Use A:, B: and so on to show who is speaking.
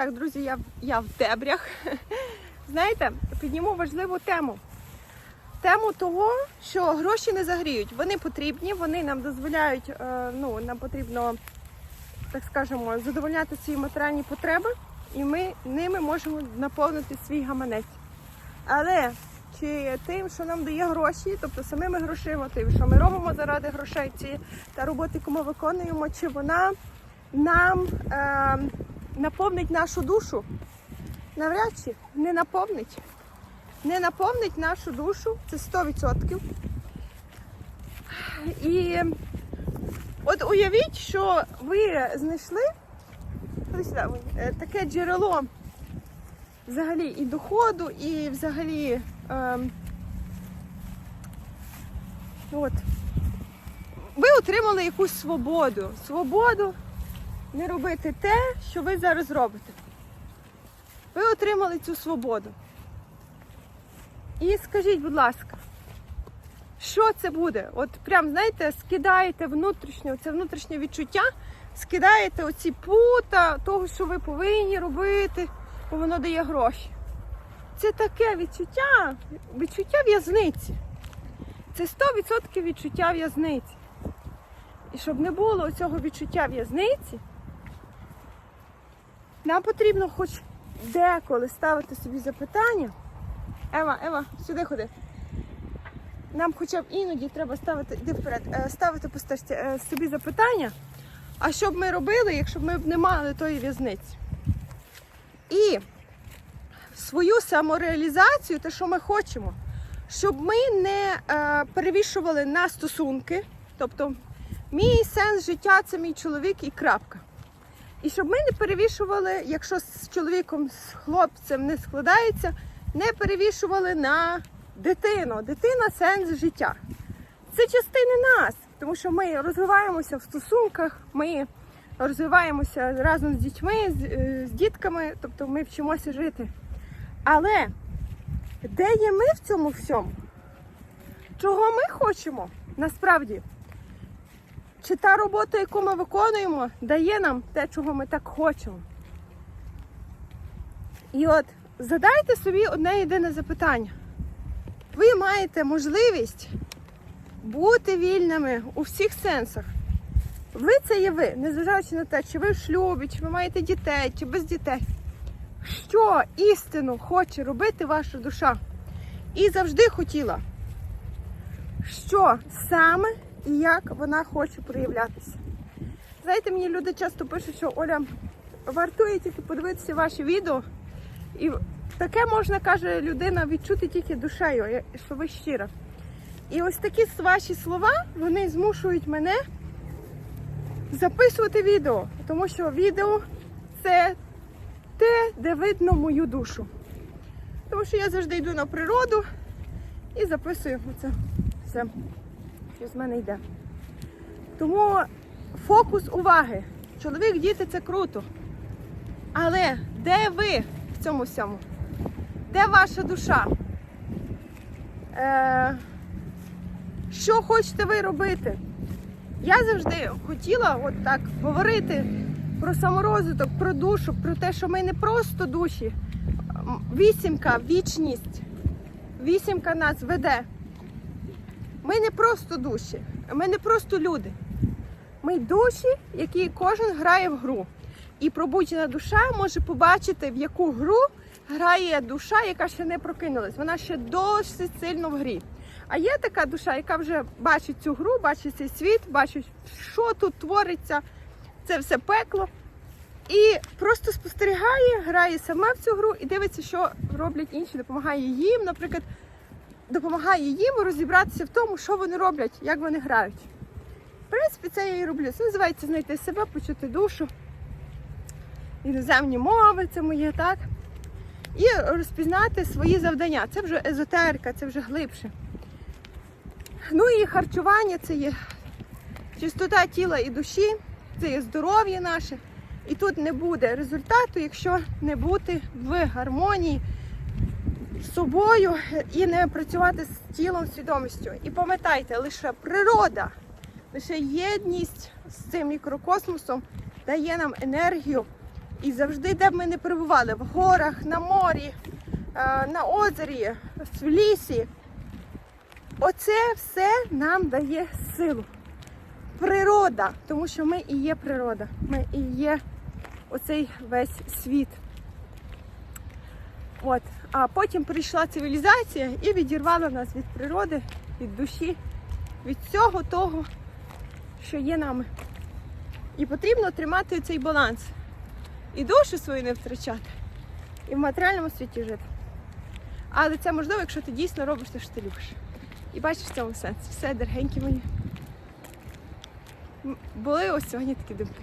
A: Так, друзі, я, я в дебрях. Знаєте, підніму важливу тему. Тему того, що гроші не загріють. Вони потрібні, вони нам дозволяють, е, ну, нам потрібно, так скажемо, задовольняти свої матеріальні потреби, і ми ними можемо наповнити свій гаманець. Але чи тим, що нам дає гроші, тобто самими грошима, тим, що ми робимо заради грошей, ці та роботи, яку ми виконуємо, чи вона нам е, наповнить нашу душу? Навряд чи не наповнить. Не наповнить нашу душу, це 100%. І от уявіть, що ви знайшли е, таке джерело взагалі і доходу, і взагалі ем, от, ви отримали якусь свободу. Свободу не робити те, що ви зараз робите. Ви отримали цю свободу. І скажіть, будь ласка, що це буде? От прям, знаєте, скидаєте внутрішнє, це внутрішнє відчуття, скидаєте оці пута того, що ви повинні робити, бо воно дає гроші. Це таке відчуття, відчуття в'язниці. Це 100% відчуття в'язниці. І щоб не було цього відчуття в'язниці, нам потрібно хоч деколи ставити собі запитання. Ева, Ева, сюди ходи. Нам хоча б іноді треба ставити, іди вперед, е, ставити по е, собі запитання, а що б ми робили, якщо б ми б не мали тої в'язниці. І свою самореалізацію, те, що ми хочемо, щоб ми не е, перевішували на стосунки. Тобто, мій сенс життя це мій чоловік і крапка. І щоб ми не перевішували, якщо з чоловіком, з хлопцем не складається, не перевішували на дитину. Дитина сенс життя. Це частини нас, тому що ми розвиваємося в стосунках, ми розвиваємося разом з дітьми, з, е, з дітками, тобто ми вчимося жити. Але де є ми в цьому всьому? Чого ми хочемо насправді? Чи та робота, яку ми виконуємо, дає нам те, чого ми так хочемо? І от задайте собі одне єдине запитання. Ви маєте можливість бути вільними у всіх сенсах. Ви це є ви, незважаючи на те, чи ви в шлюбі, чи ви маєте дітей, чи без дітей. Що істину хоче робити ваша душа? І завжди хотіла. Що саме і як вона хоче проявлятися. Знаєте, мені люди часто пишуть, що Оля, вартує тільки подивитися ваші відео. І таке можна, каже людина, відчути тільки душею, що ви щира. І ось такі ваші слова, вони змушують мене записувати відео, тому що відео це те, де видно мою душу. Тому що я завжди йду на природу і записую це все, що з мене йде. Тому фокус уваги. Чоловік, діти це круто. Але де ви в цьому всьому? Де ваша душа? Е, що хочете ви робити? Я завжди хотіла от так говорити про саморозвиток, про душу, про те, що ми не просто душі. Вісімка, вічність. Вісімка нас веде. Ми не просто душі, ми не просто люди. Ми душі, які кожен грає в гру. І пробуджена душа може побачити, в яку гру грає душа, яка ще не прокинулась. Вона ще досить сильно в грі. А є така душа, яка вже бачить цю гру, бачить цей світ, бачить, що тут твориться, це все пекло. І просто спостерігає, грає сама в цю гру і дивиться, що роблять інші, допомагає їм, наприклад, допомагає їм розібратися в тому, що вони роблять, як вони грають. В принципі, це я і роблю. Це називається знайти себе, почути душу. Іноземні мови, це моє, так? І розпізнати свої завдання. Це вже езотерика, це вже глибше. Ну і харчування це є чистота тіла і душі, це є здоров'я наше. І тут не буде результату, якщо не бути в гармонії з собою і не працювати з тілом, свідомістю. І пам'ятайте, лише природа, лише єдність з цим мікрокосмосом дає нам енергію І завжди, де б ми не перебували, в горах, на морі, е, на озері, в лісі. Оце все нам дає силу. Природа, тому що ми і є природа. Ми і є оцей весь світ. От. А потім прийшла цивілізація і відірвала нас від природи, від душі, від всього того, що є нами. І потрібно тримати цей баланс. І душу свою не втрачати, і в матеріальному світі жити. Але це можливо, якщо ти дійсно робиш те, що ти любиш. І бачиш в цьому сенс. Все, дорогенькі мої. Були ось сьогодні такі думки.